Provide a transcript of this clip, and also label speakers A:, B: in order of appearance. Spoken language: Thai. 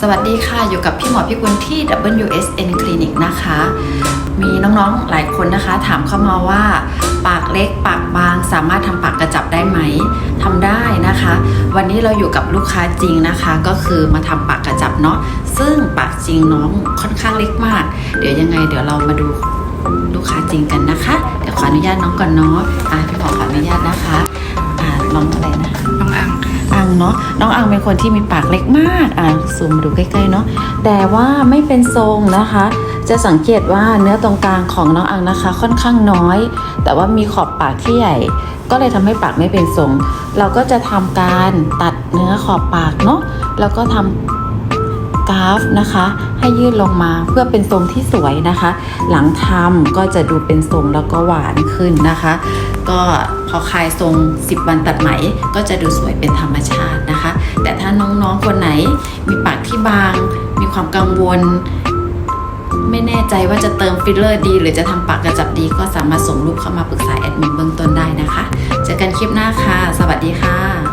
A: สวัสดีค่ะ อยู่กับพี่หมอพี่กุลที่ WSN Clinic นะคะ มีน้องๆหลายคนนะคะ ถามเข้ามาว่า ปากเล็กปากบางสามารถทำปากกระจับได้ไหมทำได้นะคะ วันนี้เราอยู่กับลูกค้าจริงนะคะ ก็คือมาทำปากกระจับเนาะซึ่งปากจริงน้องค่อนข้างเล็กมาก เดี๋ยวยังไง เดี๋ยวเรามาดูลูกค้าจริงกันนะคะ เดี๋ยวขออนุญาตน้องก่อนเนาะอะพี่หมอขออนุญาตนะคะ เนาะน้องอังเป็นคนที่มีปากเล็กมากอะซูมมดูใกล้ๆเนาะแต่ว่าไม่เป็นทรงนะคะ จะสังเกตว่าเนื้อตรงกลางของน้องอังนะคะ ค่อนข้างน้อย แต่ว่ามีขอบปากที่ใหญ่ ก็เลยทำให้ปากไม่เป็นทรง เราก็จะทำการตัดเนื้อขอบปากเนาะแล้วก็ทำกราฟนะคะ ให้ยืดลงมาเพื่อเป็นทรงที่สวยนะคะ หลังทำก็จะดูเป็นทรงแล้วก็หวานขึ้นนะคะ ก็พอคลายทรง 10 วันตัดไหม ก็จะดูสวยเป็นธรรมชาตินะคะ แต่ถ้าน้องๆคนไหนมีปากที่บาง มีความกังวล ไม่แน่ใจว่าจะเติมฟิลเลอร์ดี หรือจะทำปากกระจับดีก็สามารถส่งรูปเข้ามาปรึกษาแอดมินเบื้องต้นได้นะคะ เจอกันคลิปหน้าค่ะ สวัสดีค่ะ